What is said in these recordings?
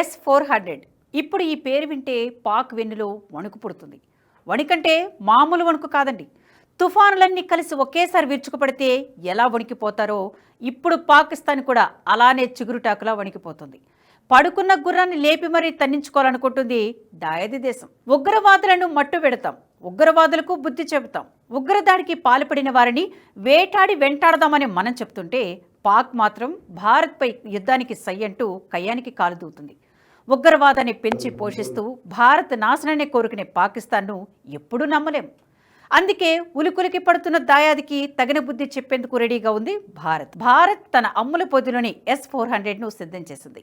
Yes four hundred ఇప్పుడు ఈ పేరు వింటే పాక్ వెన్నులో వణుకు పుడుతుంది. వణికంటే మామూలు వణుకు కాదండి. తుఫానులన్నీ కలిసి ఒకేసారి విరుచుకుపడితే ఎలా వణికిపోతారో ఇప్పుడు పాకిస్తాన్ కూడా అలానే చిగురుటాకులా వణికిపోతుంది. పడుకున్న గుర్రాన్ని లేపి మరీ తన్నించుకోవాలనుకుంటుంది దాయది దేశం. ఉగ్రవాదులను మట్టు పెడతాం. ఉగ్రవాదులకు బుద్ధి చెబుతాం. ఉగ్రదాడికి పాల్పడిన వారిని వేటాడి వెంటాడదామని మనం చెప్తుంటే పాక్ మాత్రం భారత్పై యుద్ధానికి సై అంటూ కయ్యానికి కాలు దూతుంది ఉగ్రవాదాన్ని పెంచి పోషిస్తూ భారత్ నాశనాన్ని కోరుకునే పాకిస్తాన్ను ఎప్పుడూ నమ్మలేం. అందుకే ఉలికులికి పడుతున్న దాయాదికి తగిన బుద్ధి చెప్పేందుకు రెడీగా ఉంది భారత్. భారత్ తన అమ్ముల పొద్దులోని ఎస్ ఫోర్ హండ్రెడ్ను సిద్ధం చేసింది.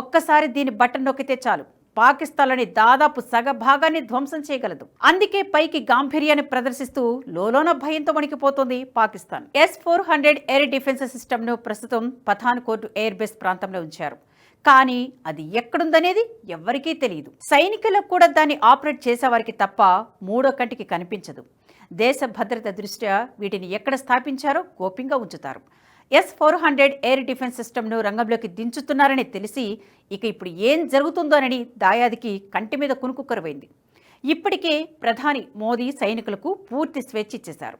ఒక్కసారి దీని బటన్ నొక్కితే చాలు. పాకిస్తాన్లోని దాదాపు సగ భాగాన్ని ధ్వంసం చేయగలదు. అందుకే పైకి గాంభీర్యాన్ని ప్రదర్శిస్తూ లోలోన భయంతో వణికిపోతోంది Pakistan. S four hundred air defence సిస్టమ్ను ప్రస్తుతం పఠాన్కోట్ ఎయిర్ బేస్ ప్రాంతంలో ఉంచారు. కానీ అది ఎక్కడుందనేది ఎవ్వరికీ తెలియదు సైనికులకు కూడా దాన్ని ఆపరేట్ చేసేవారికి తప్ప మూడో కంటికి కనిపించదు. దేశ భద్రత దృష్ట్యా వీటిని ఎక్కడ స్థాపించారో గోప్యంగా ఉంచుతారు. S four hundred air defence సిస్టమ్ను రంగంలోకి దించుతున్నారని తెలిసి ఇక ఇప్పుడు ఏం జరుగుతుందోనని దాయాదికి కంటి మీద కునుకు కరువైంది. ఇప్పటికే ప్రధాని మోదీ సైనికులకు పూర్తి స్వేచ్ఛ ఇచ్చేశారు.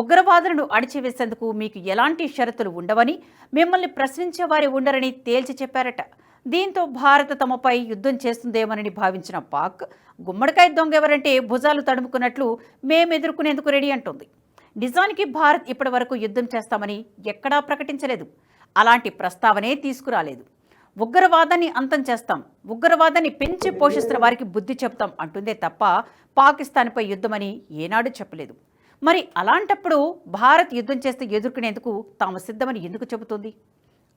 ఉగ్రవాదులను అణిచివేసేందుకు మీకు ఎలాంటి షరతులు ఉండవని మిమ్మల్ని ప్రశ్నించే వారి ఉండరని తేల్చి చెప్పారట. దీంతో భారత్ తమపై యుద్ధం చేస్తుందేమోనని భావించిన పాక్ గుమ్మడికాయ దొంగ ఎవరంటే భుజాలు తడుముకున్నట్లు మేము ఎదుర్కొనేందుకు రెడీ అంటోంది. నిజానికి భారత్ ఇప్పటి వరకు యుద్ధం చేస్తామని ఎక్కడా ప్రకటించలేదు. అలాంటి ప్రస్తావనే తీసుకురాలేదు. ఉగ్రవాదాన్ని అంతం చేస్తాం ఉగ్రవాదాన్ని పెంచి పోషిస్తున్న వారికి బుద్ధి చెప్తాం అంటుందే తప్ప పాకిస్తాన్పై యుద్ధమని ఏనాడు చెప్పలేదు. మరి అలాంటప్పుడు భారత్ యుద్ధం చేస్తే ఎదుర్కొనేందుకు తాము సిద్ధమని ఎందుకు చెబుతుంది?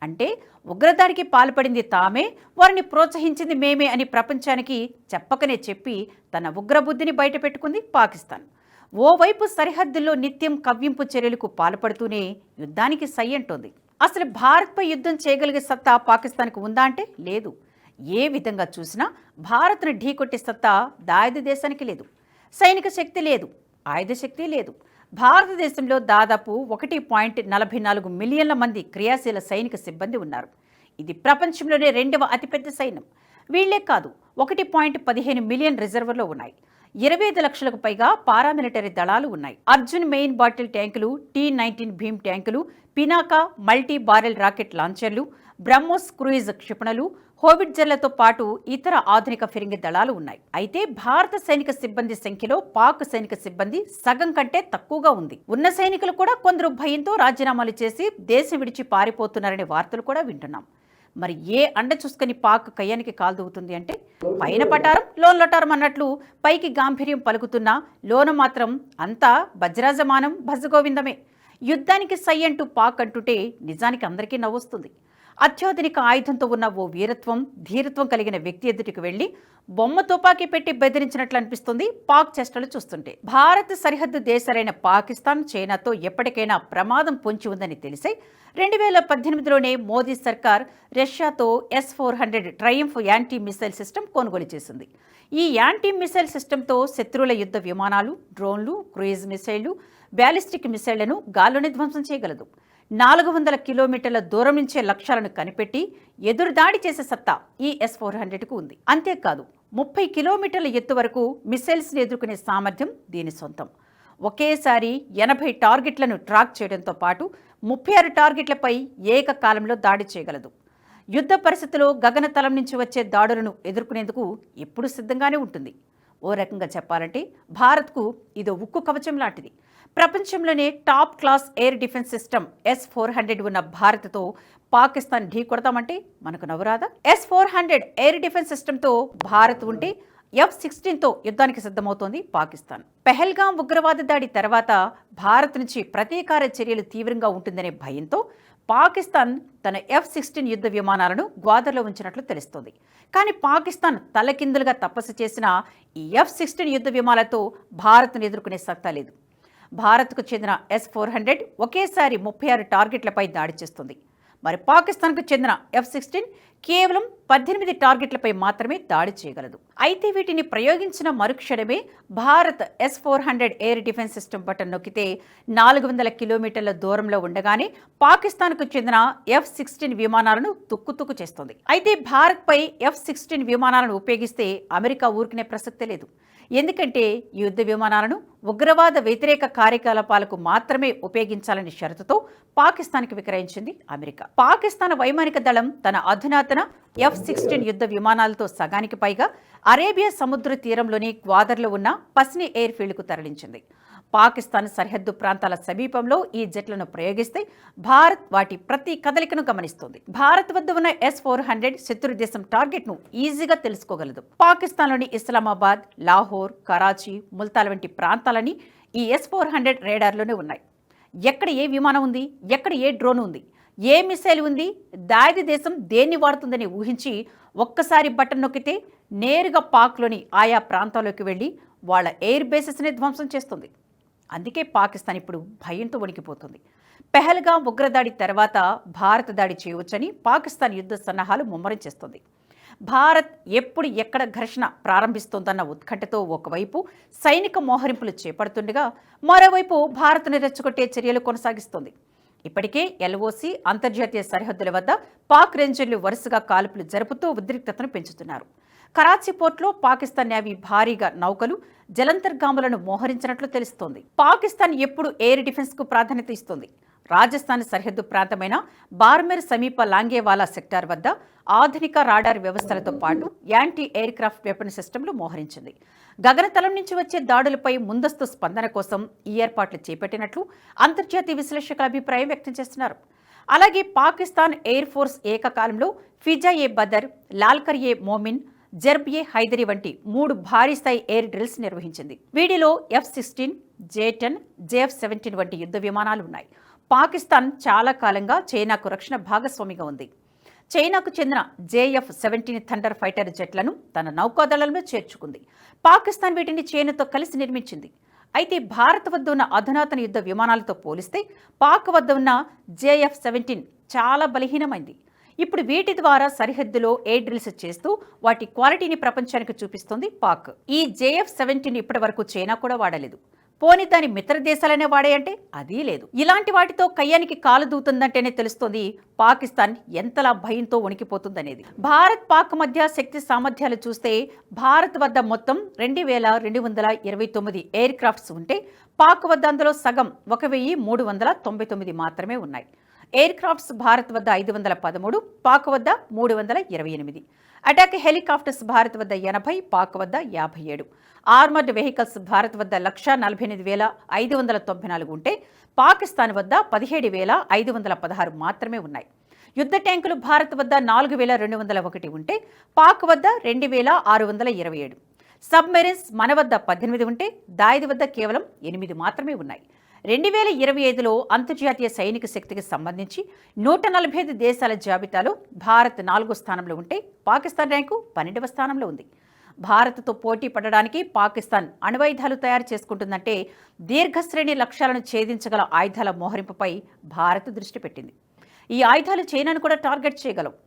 అంటే ఉగ్రదాడికి పాల్పడింది తామే వారిని ప్రోత్సహించింది మేమే అని ప్రపంచానికి చెప్పకనే చెప్పి తన ఉగ్రబుద్ధిని బయటపెట్టుకుంది పాకిస్తాన్. ఓవైపు సరిహద్దుల్లో నిత్యం కవ్వింపు చర్యలకు పాల్పడుతూనే యుద్ధానికి సై అంటోంది. అసలు భారత్పై యుద్ధం చేయగలిగే సత్తా పాకిస్తాన్కు ఉందా అంటే లేదు. ఏ విధంగా చూసినా భారత్ను ఢీకొట్టే సత్తా దాయిద దేశానికి లేదు. సైనిక శక్తి లేదు. ఆయుధ శక్తి లేదు. భారతదేశంలో దాదాపు ఒకటి పాయింట్ నలభై నాలుగు మిలియన్ల మంది క్రియాశీల సైనిక సిబ్బంది ఉన్నారు. ఇది ప్రపంచంలోనే రెండవ అతిపెద్ద సైన్యం. వీళ్ళే కాదు ఒకటి పాయింట్ పదిహేను మిలియన్ రిజర్వర్లో ఉన్నాయి. ఇరవై ఐదు లక్షలకు పైగా పారామిలిటరీ దళాలు ఉన్నాయి. అర్జున్ మెయిన్ బాటిల్ ట్యాంకులు టీ నైన్టీన్ భీమ్ ట్యాంకులు పినాకా మల్టీ బారెల్ రాకెట్ లాంచర్లు బ్రహ్మోస్ క్రూయిజ్ క్షిపణులు హోవిట్జర్లతో పాటు ఇతర ఆధునిక ఫిరింగి దళాలు ఉన్నాయి. అయితే భారత సైనిక సిబ్బంది సంఖ్యలో పాక్ సైనిక సిబ్బంది సగం కంటే తక్కువగా ఉంది. ఉన్న సైనికులు కూడా కొందరు భయంతో రాజీనామాలు చేసి దేశం విడిచి పారిపోతున్నారనే వార్తలు కూడా వింటున్నాం. మరి ఏ అండ చూసుకొని పాక్ కయ్యానికి కాల్దూగుతుంది అంటే పైన పటారం లోన్ లటారం అన్నట్లు పైకి గాంభీర్యం పలుకుతున్నా లోన మాత్రం అంతా వజ్రాజమానం భజగోవిందమే. యుద్ధానికి సై అంటూ పాక్ అంటుంటే నిజానికి అందరికీ నవ్వొస్తుంది. అత్యాధునిక ఆయుధంతో ఉన్న ఓ వీరత్వం ధీరత్వం కలిగిన వ్యక్తి ఎదుటికి వెళ్ళి బొమ్మ తుపాకీ పెట్టి బెదిరించినట్లు అనిపిస్తుంది పాక్ చేష్టలు చూస్తుంటే. భారత్ సరిహద్దు దేశాలైన పాకిస్తాన్ చైనాతో ఎప్పటికైనా ప్రమాదం పొంచి ఉందని తెలిసే రెండు వేల పద్దెనిమిదిలోనే మోదీ సర్కార్ రష్యాతో S four hundred Triumf anti missile system కొనుగోలు చేసింది. ఈ యాంటీ మిసైల్ సిస్టంతో శత్రువుల యుద్ధ విమానాలు డ్రోన్లు క్రూయిజ్ మిసైళ్ళు బ్యాలిస్టిక్ మిసైళ్ళను గాల్లోనే ధ్వంసం చేయగలదు. నాలుగు వందల కిలోమీటర్ల దూరం నుంచే లక్ష్యాలను కనిపెట్టి ఎదురుదాడి చేసే సత్తా ఈ ఎస్ ఫోర్ హండ్రెడ్కు ఉంది. అంతేకాదు ముప్పై కిలోమీటర్ల ఎత్తు వరకు మిసైల్స్ని ఎదుర్కొనే సామర్థ్యం దీని సొంతం. ఒకేసారి ఎనభై టార్గెట్లను ట్రాక్ చేయడంతో పాటు ముప్పై ఆరు టార్గెట్లపై ఏకకాలంలో దాడి చేయగలదు. యుద్ధ పరిస్థితిలో గగనతలం నుంచి వచ్చే దాడులను ఎదుర్కొనేందుకు ఎప్పుడు సిద్ధంగానే ఉంటుంది. ఓ రకంగా చెప్పాలంటే భారత్కు ఇదో ఉక్కు కవచం లాంటిది. ప్రపంచంలోనే top class air defence system S four hundred ఉన్న భారత్తో పాకిస్తాన్ ఢీ కొడతామంటే మనకు నవ్వురాదా? S four hundred air defence సిస్టంతో Bharat ఉంటే ఎఫ్ సిక్స్టీన్తో యుద్ధానికి సిద్ధమవుతోంది పాకిస్తాన్. పెహల్గాం ఉగ్రవాద దాడి తర్వాత భారత్ నుంచి ప్రతీకార చర్యలు తీవ్రంగా ఉంటుందనే భయంతో పాకిస్తాన్ తన ఎఫ్ సిక్స్టీన్ యుద్ధ విమానాలను గ్వాదర్లో ఉంచినట్లు తెలుస్తోంది. కానీ పాకిస్తాన్ తలకిందులుగా తపస్సు చేసిన ఈ ఎఫ్ సిక్స్టీన్ యుద్ధ విమానాలతో భారత్ను ఎదుర్కొనే సత్తా లేదు. భారత్కు చెందిన ఎస్ ఫోర్ హండ్రెడ్ ఒకేసారి ముప్పై ఆరు టార్గెట్లపై దాడి చేస్తుంది. మరి పాకిస్తాన్కు చెందిన ఎఫ్ సిక్స్టీన్ కేవలం పద్దెనిమిది టార్గెట్లపై మాత్రమే దాడి చేయగలదు. అయితే వీటిని ప్రయోగించిన మరుక్షణమే Bharat S four hundred air defence system button నొక్కితే నాలుగు వందల కిలోమీటర్ల దూరంలో ఉండగానే పాకిస్తాన్కు చెందిన ఎఫ్ సిక్స్టీన్ విమానాలను తుక్కుతుక్కు చేస్తోంది. అయితే భారత్పై ఎఫ్ సిక్స్టీన్ విమానాలను ఉపయోగిస్తే అమెరికా ఊరికినే ప్రసక్తే లేదు. ఎందుకంటే యుద్ధ విమానాలను ఉగ్రవాద వ్యతిరేక కార్యకలాపాలకు మాత్రమే ఉపయోగించాలని షరతుతో పాకిస్తాన్కి విక్రయించింది అమెరికా. పాకిస్తాన్ వైమానిక దళం తన అధునాతన ఎఫ్ సిక్స్టీన్ యుద్ధ విమానాలతో సగానికి పైగా అరేబియా సముద్ర తీరంలోని గ్వాదర్లో ఉన్న పస్ని ఎయిర్ ఫీల్డ్కు తరలించింది. పాకిస్తాన్ సరిహద్దు ప్రాంతాల సమీపంలో ఈ జెట్లను ప్రయోగిస్తే భారత్ వాటి ప్రతి కదలికను గమనిస్తుంది. భారత్ వద్ద ఉన్న ఎస్ ఫోర్ హండ్రెడ్ శత్రు దేశం టార్గెట్ను ఈజీగా తెలుసుకోగలదు. పాకిస్తాన్లోని ఇస్లామాబాద్ లాహోర్ కరాచీ ముల్తాల్ వంటి ప్రాంతాలని ఈ ఎస్ ఫోర్ హండ్రెడ్ రేడార్లోనే ఉన్నాయి. ఎక్కడ ఏ విమానం ఉంది? ఎక్కడ ఏ డ్రోన్ ఉంది? ఏ మిసైల్ ఉంది? దాది దేశం దేన్ని వాడుతుందని ఊహించి ఒక్కసారి బటన్ నొక్కితే నేరుగా పాక్లోని ఆయా ప్రాంతాల్లోకి వెళ్ళి వాళ్ళ ఎయిర్ బేసెస్ని ధ్వంసం చేస్తుంది. అందుకే పాకిస్తాన్ ఇప్పుడు భయంతో వణికిపోతుంది. పెహల్గా ఉగ్రదాడి తర్వాత భారత దాడి చేయవచ్చని పాకిస్తాన్ యుద్ధ సన్నాహాలు ముమ్మరం చేస్తుంది. భారత్ ఎప్పుడు ఎక్కడ ఘర్షణ ప్రారంభిస్తోందన్న ఉత్కంఠతో ఒకవైపు సైనిక మోహరింపులు చేపడుతుండగా మరోవైపు భారత్ను రెచ్చగొట్టే చర్యలు కొనసాగిస్తోంది. ఇప్పటికే ఎల్ఓసి అంతర్జాతీయ సరిహద్దుల వద్ద పాక్ రేంజర్లు వరుసగా కాల్పులు జరుపుతూ ఉద్రిక్తతను పెంచుతున్నారు. కరాచీ పోర్టులో పాకిస్తాన్ నేవీ భారీగా నౌకలు జలంతర్గాములను మోహరించినట్లు తెలుస్తోంది. పాకిస్తాన్ ఎప్పుడు ఎయిర్ డిఫెన్స్కు ప్రాధాన్యత ఇస్తోంది? రాజస్థాన్ సరిహద్దు ప్రాంతమైన బార్మెర్ సమీప లాంగేవాలా సెక్టార్ వద్ద ఆధునిక రాడార్ వ్యవస్థలతో పాటు యాంటీ ఎయిర్ క్రాఫ్ట్ వెపన్ సిస్టమ్లు మోహరించింది. గగనతలం నుంచి వచ్చే దాడులపై ముందస్తు స్పందన కోసం ఈ ఏర్పాట్లు చేపట్టినట్లు అంతర్జాతీయ విశ్లేషకుల అభిప్రాయం వ్యక్తం చేస్తున్నారు. అలాగే పాకిస్తాన్ ఎయిర్ ఫోర్స్ ఏకకాలంలో ఫిజా ఏ బదర్ లాల్కర్ ఏ మోమిన్ జర్బ్ ఏ హైదరి వంటి మూడు భారీ స్థాయి ఎయిర్ డ్రిల్స్ నిర్వహించింది. వీటిలో F sixteen J ten JF seventeen వంటి యుద్ధ విమానాలు ఉన్నాయి. పాకిస్తాన్ చాలా కాలంగా చైనాకు రక్షణ భాగస్వామిగా ఉంది. చైనాకు చెందిన జేఎఫ్ సెవెంటీన్ థండర్ ఫైటర్ జెట్లను తన నౌకాదళంలో చేర్చుకుంది. పాకిస్తాన్ వీటిని చైనాతో కలిసి నిర్మించింది. అయితే భారత్ వద్ద ఉన్న అధునాతన యుద్ధ విమానాలతో పోలిస్తే పాక్ వద్ద ఉన్న జేఎఫ్ సెవెంటీన్ చాలా బలహీనమైంది. ఇప్పుడు వీటి ద్వారా సరిహద్దులో ఎయిర్ డ్రిల్స్ చేస్తూ వాటి క్వాలిటీని ప్రపంచానికి చూపిస్తోంది పాక్. ఈ జేఎఫ్ సెవెంటీన్ ఇప్పటి వరకు చైనా కూడా వాడలేదు. పోని దాని మిత్ర దేశాలనే వాడాయంటే అదీ లేదు. ఇలాంటి వాటితో కయ్యానికి కాలు దూతుందంటేనే తెలుస్తోంది పాకిస్తాన్ ఎంతలా భయంతో వణికిపోతుందనేది. భారత్ పాక్ మధ్య శక్తి సామర్థ్యాలు చూస్తే భారత్ వద్ద మొత్తం రెండు వేల రెండు వందల ఇరవై తొమ్మిది ఎయిర్ క్రాఫ్ట్స్ ఉంటే పాక్ వద్ద అందులో సగం ఒక వెయ్యి మూడు వందల తొంభై తొమ్మిది మాత్రమే ఉన్నాయి. ఎయిర్ క్రాఫ్ట్స్ భారత్ వద్ద ఐదు వందల పదమూడు పాక్ వద్ద మూడు వందల ఇరవై ఎనిమిది. అటాక్ హెలికాప్టర్స్ భారత్ వద్ద ఎనభై పాక్ వద్ద యాభై ఏడు. ఆర్మర్డ్ వెహికల్స్ భారత్ వద్ద లక్ష నలభై ఎనిమిది వేల ఐదు వందల తొంభై నాలుగు ఉంటే పాకిస్తాన్ వద్ద పదిహేడు వేల ఐదు వందల పదహారు మాత్రమే ఉన్నాయి. యుద్ధ ట్యాంకులు భారత్ వద్ద నాలుగు వేల రెండు వందల ఒకటి ఉంటే పాక్ వద్ద రెండు వేల ఆరు వందల ఇరవై ఏడు. సబ్మెరీన్స్ మన వద్ద పద్దెనిమిది ఉంటే దాయిది వద్ద కేవలం ఎనిమిది మాత్రమే ఉన్నాయి. రెండు వేల ఇరవై ఐదులో అంతర్జాతీయ సైనిక శక్తికి సంబంధించి నూట నలభై ఐదు దేశాల జాబితాలో భారత్ నాలుగో స్థానంలో ఉంటే పాకిస్తాన్ ర్యాంకు పన్నెండవ స్థానంలో ఉంది. భారత్తో పోటీ పడడానికి పాకిస్తాన్ అణ్వాయుధాలు తయారు చేసుకుంటుందంటే దీర్ఘశ్రేణి లక్ష్యాలను ఛేదించగల ఆయుధాల మోహరింపుపై భారత్ దృష్టి పెట్టింది. ఈ ఆయుధాలు చైనాను కూడా టార్గెట్ చేయగలవు.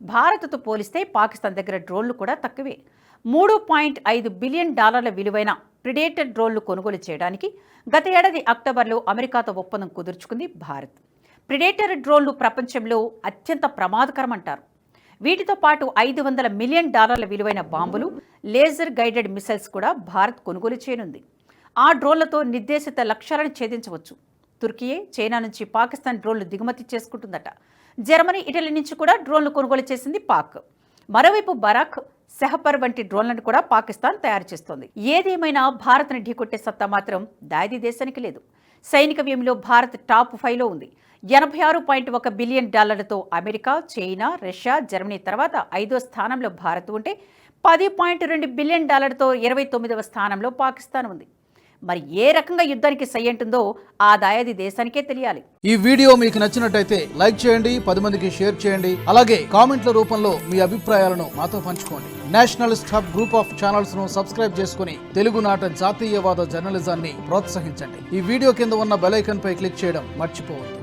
భారత్తో పోలిస్తే పాకిస్తాన్ దగ్గర డ్రోన్లు కూడా తక్కువే. మూడు పాయింట్ ఐదు బిలియన్ డాలర్ల విలువైన ప్రిడేటర్ డ్రోన్లు కొనుగోలు చేయడానికి గత ఏడాది అక్టోబర్లో అమెరికాతో ఒప్పందం కుదుర్చుకుంది భారత్. ప్రిడేటర్ డ్రోన్లు ప్రపంచంలో అత్యంత ప్రమాదకరం అంటారు వీటితో పాటు ఐదు వందల మిలియన్ డాలర్ల విలువైన బాంబులు లేజర్ గైడెడ్ మిసైల్స్ కూడా భారత్ కొనుగోలు చేయనుంది. ఆ డ్రోన్లతో నిర్దేశిత లక్ష్యాలను ఛేదించవచ్చు. తుర్కియే చైనా నుంచి పాకిస్తాన్ డ్రోన్లు దిగుమతి చేసుకుంటుందట. జర్మనీ ఇటలీ నుంచి కూడా డ్రోన్లు కొనుగోలు చేసింది పాక్. మరోవైపు బరాక్ సెహపర్ వంటి డ్రోన్లను కూడా పాకిస్తాన్ తయారు చేస్తోంది. ఏదేమైనా భారత్ని ఢీకొట్టే సత్తా మాత్రం దాది దేశానికి లేదు. సైనిక వ్యయంలో భారత్ టాప్ ఫైవ్లో ఉంది. ఎనభై ఆరు పాయింట్ ఒక బిలియన్ డాలర్లతో అమెరికా చైనా రష్యా జర్మనీ తర్వాత ఐదో స్థానంలో భారత్ ఉంటే పది పాయింట్ రెండు బిలియన్ డాలర్తో ఇరవై తొమ్మిదవ స్థానంలో పాకిస్తాన్ ఉంది. మరి ఏ రకంగా యుద్ధానికి సై అంటుందో ఆ దాయాది దేశానికే తెలియాలి. ఈ వీడియో మీకు నచ్చినట్టయితే లైక్ చేయండి పది మందికి షేర్ చేయండి అలాగే కామెంట్ల రూపంలో మీ అభిప్రాయాలను మాతో పంచుకోండి. నేషనలిస్ట్ హబ్ గ్రూప్ ఆఫ్ ఛానల్స్ను సబ్స్క్రైబ్ చేసుకుని తెలుగునాట జాతీయవాద జర్నలిజాన్ని ప్రోత్సహించండి. ఈ వీడియో కింద ఉన్న బెల్ పై క్లిక్ చేయడం మర్చిపోవద్దు.